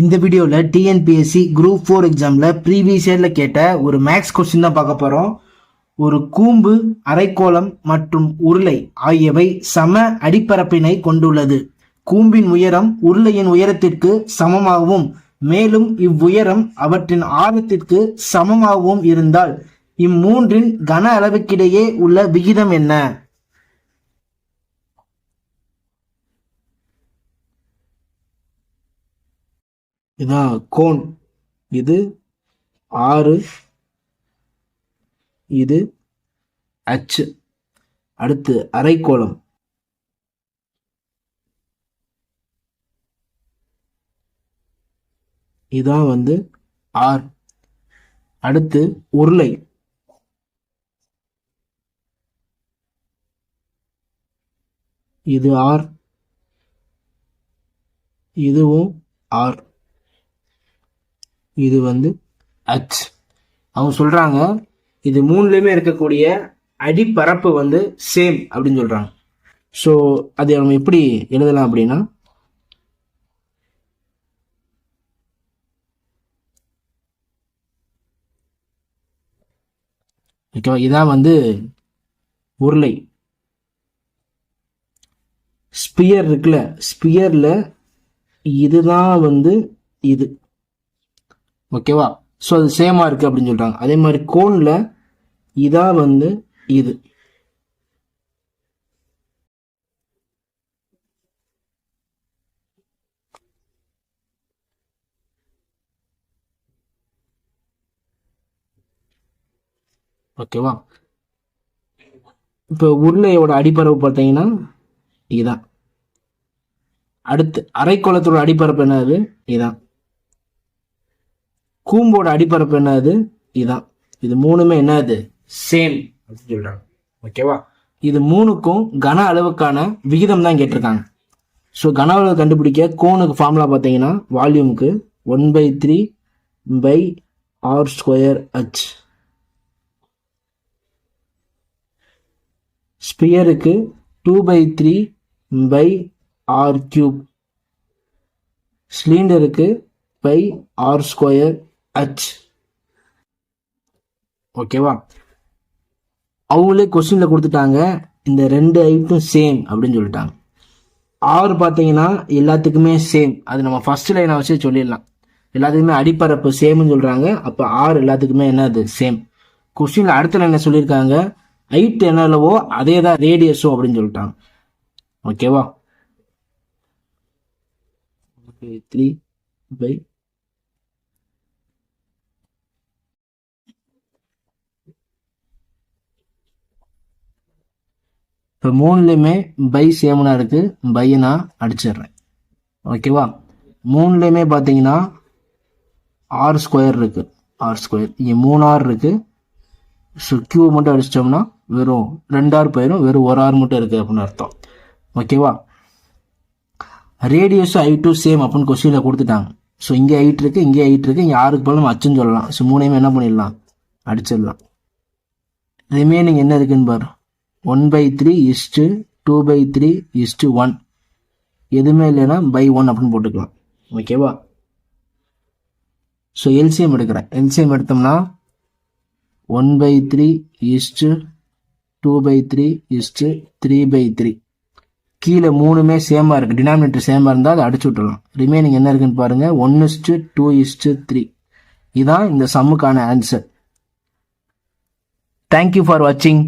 இந்த வீடியோவில் TNPSC group four எக்ஸாமில் ப்ரீவியஸ் இயரில் கேட்ட ஒரு மேக்ஸ் கொஸ்டின் தான் பார்க்க போகிறோம் ஒரு கூம்பு அரைக்கோளம் மற்றும் உருளை ஆகியவை சம அடிப்பரப்பினை கொண்டுள்ளது. கூம்பின் உயரம் உருளையின் உயரத்திற்கு சமமாகவும் மேலும் இவ்வுயரம் அவற்றின் ஆரத்திற்கு சமமாகவும் இருந்தால் இம்மூன்றின் கன அளவுக்கிடையே உள்ள விகிதம் என்ன? இதான் கோன். இது ஆறு. இது அச்சு. அடுத்து அரைக்கோளம் இதான் வந்து ஆர். அடுத்து உருளை. இது ஆர். இதுவும் ஆர். இது வந்து அச். அவங்க சொல்றாங்க இது மூணுலேயுமே இருக்கக்கூடிய அடிப்பரப்பு வந்து சேம் அப்படின்னு சொல்றாங்க. ஸோ அதை நம்ம எப்படி எழுதலாம் அப்படின்னா ஓகேவா? இதான் வந்து உருளை. ஸ்பியர் இருக்குல்ல ஸ்பியரில் இதுதான் வந்து இது. ஓகேவா? ஸோ அது சேமாக இருக்குது அப்படின்னு சொல்கிறாங்க அதே மாதிரி கோனில் இதாக வந்து இது. ஓகேவா? இப்போ உருளையோட அடிப்பரப்பு பார்த்தீங்கன்னா இதுதான் அடுத்து அரைக்கோளத்தோட அடிப்பரப்பு என்னது? இதுதான் கூம்போட அடிப்பரப்பு என்னது? இதுதான் இது மூணுமே என்னது? சேம் அப்படின்னு சொல்றாங்க. ஓகேவா இது மூணுக்கும் கன அளவுக்கான விகிதம் தான் கேட்டிருக்காங்க. ஸோ கன அளவு கண்டுபிடிக்க கோனுக்கு ஃபார்முலா பார்த்தீங்கன்னா வால்யூமுக்கு one by three pi r square h ஸ்பியருக்கு two by three pi r cube சிலிண்டருக்கு பை ஆர் ஸ்கொயர் ஹச் ஓகேவா அவங்களே கொஸ்டினில் கொடுத்துட்டாங்க. இந்த ரெண்டு ஐட்டும் சேம் அப்படின்னு சொல்லிட்டாங்க. ஆறு பார்த்தீங்கன்னா எல்லாத்துக்குமே சேம் அது நம்ம ஃபர்ஸ்ட் லைனை வச்சு சொல்லிடலாம். எல்லாத்துக்குமே அடிப்பரப்பு சேம்னு சொல்கிறாங்க அப்போ ஆறு எல்லாத்துக்குமே என்னது சேம் கொஸ்டினில் அடுத்த லைனை சொல்லியிருக்காங்க. ஹைட் என்னவோ அதே தான் ரேடியஸும் அப்படின்னு சொல்லிட்டாங்க. ஓகேவா த்ரீ பை இப்போ மூணுலேயுமே பை சேமனாக இருக்குது பையை நான் அடிச்சிடுறேன். ஓகேவா? மூணுலேயுமே பார்த்தீங்கன்னா ஆர் ஸ்கொயர் இருக்குது ஆர் ஸ்கொயர் இங்கே மூணு ஆர் இருக்குது ஸோ கியூ மட்டும் அடிச்சிட்டோம்னா வெறும் ரெண்டு ஆர் போயிடும் வெறும் ஒரு ஆர் மட்டும் இருக்குது அப்படின்னு அர்த்தம். ஓகேவா? ரேடியஸும் ஐ டூ சேம் அப்படின்னு கொஸ்டினில் கொடுத்துட்டாங்க. ஸோ இங்கே ஐட் இருக்குது இங்கே ஐட் இருக்குது இங்கே ஆறுக்கு போல நம்ம அச்சுன்னு சொல்லலாம். ஸோ மூணையுமே என்ன பண்ணிடலாம்? அடிச்சிடலாம். ரிமைனிங் என்ன இருக்குன்னு பாரு. One by three is to two by three is to one எதுவுமே இல்லைன்னா பை ஒன் அப்படின்னு போட்டுக்கலாம். ஓகேவா ஸோ எல்சிஎம் எடுக்கிறேன். எல்சிஎம் எடுத்தோம்னா one by three is to two by three is to three by three கீழே மூணுமே சேமாக இருக்குது டினாமினேட்டர் சேமாக இருந்தால் அதை அடிச்சு விட்டுறலாம். ரிமைனிங் என்ன இருக்குன்னு பாருங்கள் one is to two is to three இதான் இந்த சம்முக்கான ஆன்சர் தேங்க்யூ ஃபார் வாட்சிங்